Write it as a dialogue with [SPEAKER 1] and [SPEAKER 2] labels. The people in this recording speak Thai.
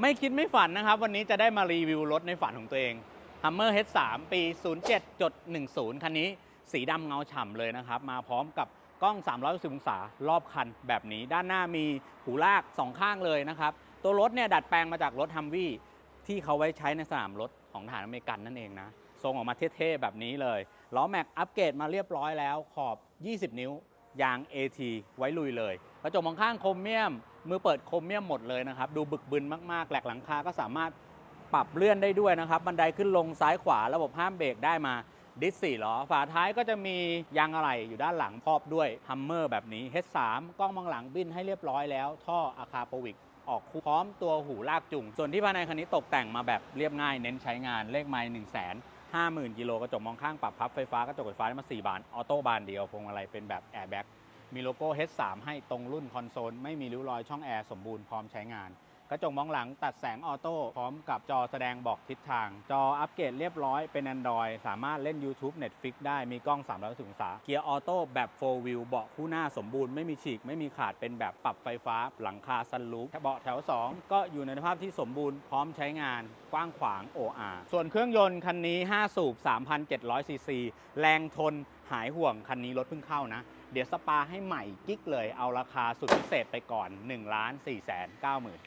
[SPEAKER 1] ไม่คิดไม่ฝันนะครับ วันนี้จะได้มารีวิวรถในฝันของตัวเอง Hummer H3 ปี 07.10 คันนี้สีดำเงาฉ่ำเลยนะครับ มาพร้อมกับกล้อง 360 องศารอบคันแบบนี้ ด้านหน้ามีหูลากสองข้างเลยนะครับ ตัวรถเนี่ยดัดแปลงมาจากรถฮัมวี่ที่เขาไว้ใช้ในสนามรถของทหารอเมริกันนั่นเองนะ ทรงออกมาเท่ๆแบบนี้เลยล้อแม็กอัปเกรดมาเรียบร้อยแล้วขอบ 20 นิ้ว ยาง AT ไว้ลุยเลยกระจกมองข้างโครเมียม มือเปิดโครเมียมหมดเลยนะครับ ดูบึกบึนมากๆแหลกหลังคาก็สามารถปรับเลื่อนได้ด้วยนะครับ บันไดขึ้นลงซ้ายขวาระบบห้ามเบรกได้มาดิสสี่ล้อ ฝาท้ายก็จะมียางอะไหล่อยู่ด้านหลังครอบด้วยฮัมเมอร์แบบนี้ H3 กล้องมองหลังบินให้เรียบร้อยแล้ว ท่ออาคาโปวิกออกคู่พร้อมตัวหูลากจุง ส่วนที่ภายในคันนี้ตกแต่งมาแบบเรียบง่ายเน้นใช้งานเลขไมล์1 5 0 0 0 0กิโลกระจกมองข้างปรับพับไฟฟ้ากระจกไฟฟ้าได้มา4บานออโต้บานเดียวพวงมาลัยเป็นแบบแอร์แบ็กมีโลโก้ H3 ให้ตรงรุ่นคอนโซลไม่มีริ้วรอยช่องแอร์สมบูรณ์พร้อมใช้งาน กระจกมองหลังตัดแสงออโต้พร้อมกับจอแสดงบอกทิศทาง จออัปเกรดเรียบร้อยเป็น Android สามารถเล่น YouTube Netflix ได้มีกล้อง360องศาเกียร์ออโต้แบบ4 wheel เบาะคู่หน้าสมบูรณ์ไม่มีฉีก ไม่มีขาดเป็นแบบปรับไฟฟ้า หลังคาซันรูฟเบาะแถว 2 ก็อยู่ในสภาพที่สมบูรณ์พร้อมใช้งานกว้างขวาง OR ส่วนเครื่องยนต์คันนี้ 5 สูบ 3,700 ซีซี แรงทนหายห่วงคันนี้รถเพิ่งเข้านะ เดี๋ยวสปาให้ใหม่กิ๊กเลยเอาราคาสุดพิเศษไปก่อน1 4 9 0 0 0 0